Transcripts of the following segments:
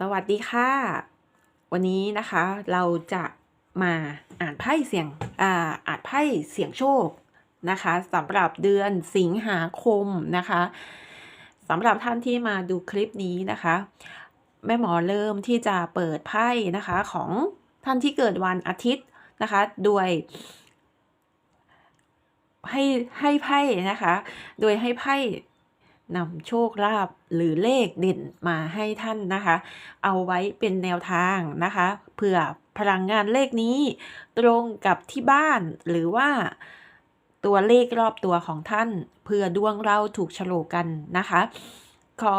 สวัสดีค่ะ วันนี้นะคะเราจะมาอ่านไพ่เสียงอ่าอ่านไพ่เสียงโชคนะคะสำหรับเดือนสิงหาคมนะคะสำหรับท่านที่มาดูคลิปนี้นะคะ แม่หมอเริ่มที่จะเปิดไพ่นะคะของท่านที่เกิดวันอาทิตย์นะคะโดยให้ให้ไพ่นะคะ โดยให้ไพ่ นำโชคลาภหรือเลขเด่นมาให้ท่านนะคะ เอาไว้เป็นแนวทางนะคะเผื่อพลังงานเลขนี้ ตรงกับที่บ้านหรือว่าตัวเลขรอบตัวของท่านเพื่อดวงเราถูกฉลกกันนะคะ ขอ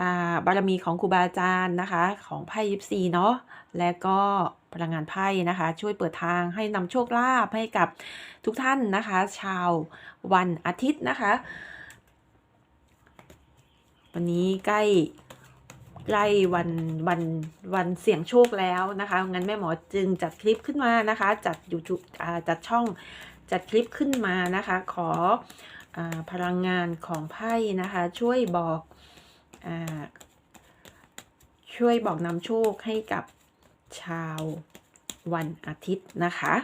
อาบารมีของครูบาอาจารย์นะคะ ของไพ่ยิปซีเนาะและก็พลังงานไพ่นะคะ ช่วยเปิดทางให้นำโชคลาภให้กับทุกท่านนะคะ ชาววันอาทิตย์นะคะ วันนี้ใกล้ใกล้วันวันวันเสี่ยงโชคแล้วนะคะ งั้นแม่หมอจึงจัดคลิปขึ้นมานะคะ จัด YouTube อ่าจัดช่องจัดคลิปขึ้นมานะคะ ขออพลังงานของไพ่นะคะ ช่วยบอกอช่วยบอกนำโชคให้กับชาววันอาทิตย์นะคะ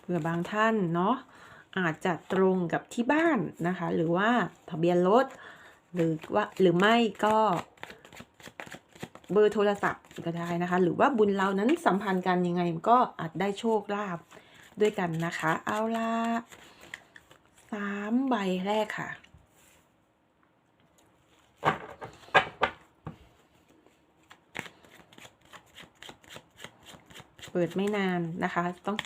เผื่อบางท่านเนาะ อาจจะตรงกับที่บ้านนะคะ หรือว่าทะเบียนรถหรือว่าหรือไม่ก็เบอร์โทรศัพท์ก็ได้นะคะ หรือว่าบุญเรานั้นสัมพันธ์กันยังไงก็อาจได้โชคลาภด้วยกันนะคะ เอาละสามใบแรกค่ะ เปิดไม่นานนะคะ ต้อง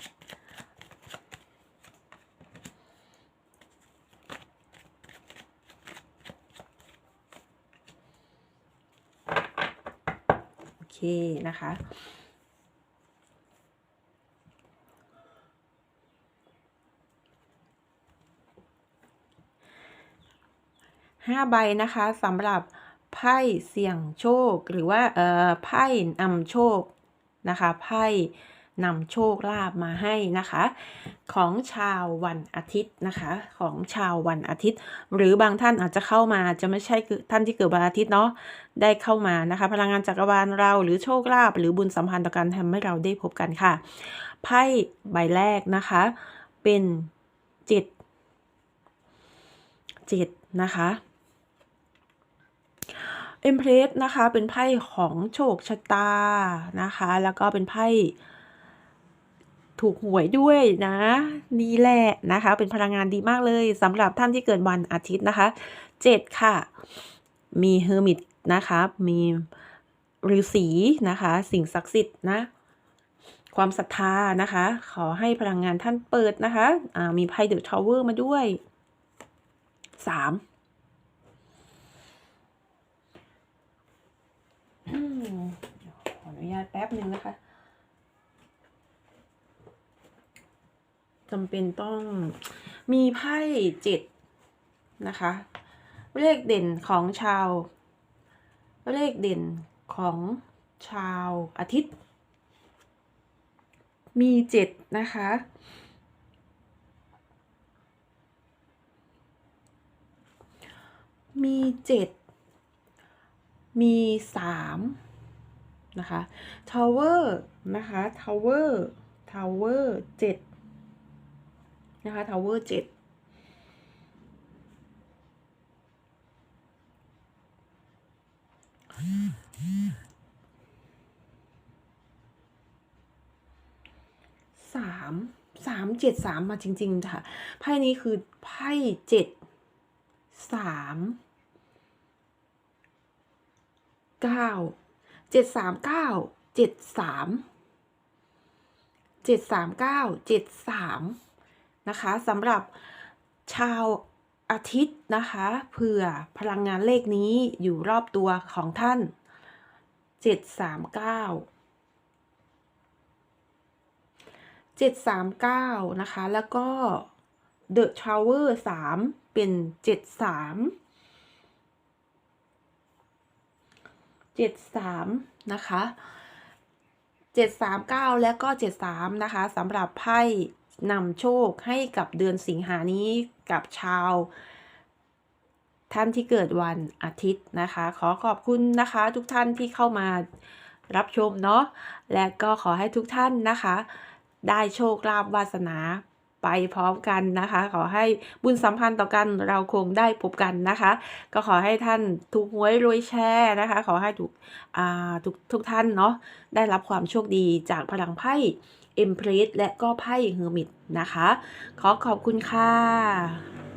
โอเค นะคะ ห้าใบนะคะสำหรับไพ่เสี่ยงโชคหรือว่าเอ่อไพ่นำโชคนะคะไพ่ นำโชคลาภมาให้นะคะ ของชาววันอาทิตย์นะคะ ของชาววันอาทิตย์ หรือบางท่านอาจจะเข้ามาจะไม่ใช่ท่านที่เกิดวันอาทิตย์เนาะได้เข้ามานะคะ พลังงานจักรวาลเราหรือโชคลาภหรือบุญสัมพันธ์ต่อกันทำให้เราได้พบกันค่ะไพ่ใบแรกนะคะ เป็นจ็ดเจ็ดนะคะเอ็มเพรสนะคะเป็นไพ่ของโชคชะตานะคะ แล้วก็เป็นไพ่ ถูกหวยด้วยนะนี่แหละนะคะ เป็นพลังงานดีมากเลยสำหรับท่านที่เกิดวันอาทิตย์นะคะเจ็ดค่ะ มีเฮอร์มิตนะคะมีฤาษีนะคะ สิ่งศักดิ์สิทธิ์นะ ความศรัทธานะคะ ขอให้พลังงานท่านเปิดนะคะอ่ามีไพ่เดอะทาวเวอร์มาด้วยสามขออนุญาตแป๊บหนึ่งนะคะ จำเป็นต้องมีไพ่เจ็ดนะคะ เลขเด่นของชาว เลขเด่นของชาวอาทิตย์ มีเจ็ดนะคะ มีเจ็ดมีสามนะคะทาวเวอร์นะคะทาวเวอร์ทาวเวอร์เจ็ด นะคะทาวเวอร์เจ็ดสามสามเจ็ดสามมาจริง ๆ ค่ะ ไพ่นี้คือไพ่เจ็ดสามเก้าเจ็ดสามเก้าเจ็ดสามเจ็ดสามเก้าเจ็ดสาม นะคะสำหรับชาวอาทิตย์นะคะเผื่อพลังงานเลขนี้อยู่รอบตัวของท่านเจ็ดสามเก้าเจ็ดสามเก้านะคะ แล้วก็ The Tower สามเป็นเจ็ดสามเจ็ดสามนะคะเจ็ดสามเก้าและก็เจ็ดสามนะคะสำหรับไพ่ นำโชคให้กับเดือนสิงหานี้กับชาว ท่านที่เกิดวันอาทิตย์นะคะ ขอขอบคุณนะคะ ทุกท่านที่เข้ามารับชมเนาะและก็ขอให้ทุกท่านนะคะ ได้โชคลาภวาสนา ไปพร้อมกันนะคะ ขอให้บุญสัมพันธ์ต่อกันเราคงได้พบกันนะคะ ก็ขอให้ท่านถูกหวยรวยแช่นะคะ ขอให้ทุกอ่าทุกทุกท่านเนาะได้รับความโชคดีจากพลังไพ่เอ็มเพรสและก็ไพ่เฮอร์มิตนะคะ ขอขอบคุณค่ะ